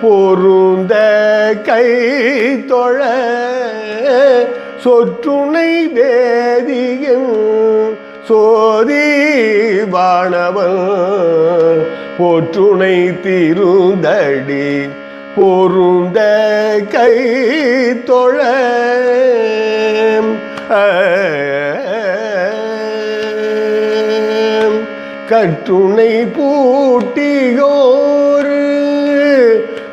பொருந்த கை தொழ சொற்றுணை வேதியும் சோதி வாணவன் போற்றுணை திருந்தடி பொருந்த கை தொழ கற்றுணை பூட்டியோர்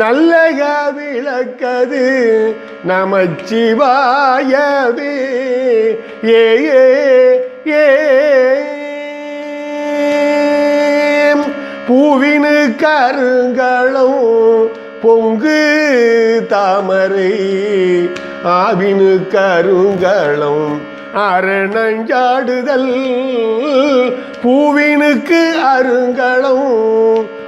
நல்லக விளக்கது நமச்சிவாயவே. ஏ ஏ பூவினு கருங்களும் பொங்கு தாமரை ஆவினு கருங்களும் அரணஞ்சாடுதல். பூவினுக்கு அருங்களும்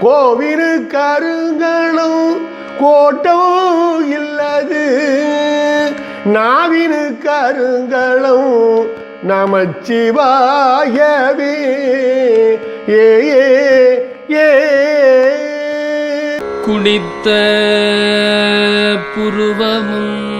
கோவினு கருங்களும் கோட்டோ இல்லது. நாவினு கருங்களும் நமச்சிவாயவே. ஏ ஏ ஏ. குடித்த புருவமும்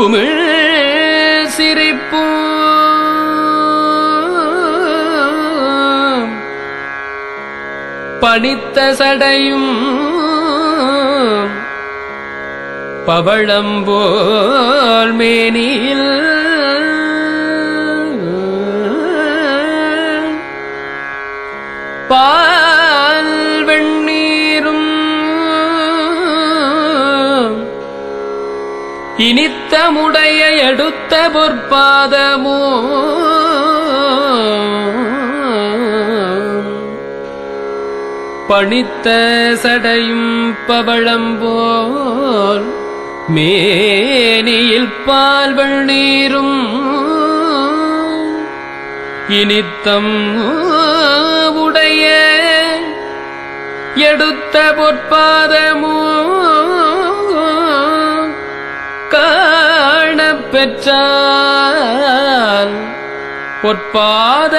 குமிழ் சிரிப்பு பணித்த சடையும் பவழம்போல் மேனியில். பா இனித்தமுடைய எடுத்த பொற்பாதமோ? பணித்த சடையும் பவளம் போல் மேனியில் பால்வள் நீரும். இனித்தம் உடைய எடுத்த பொற்பாதமோ? பெற்றான் பொற்பாத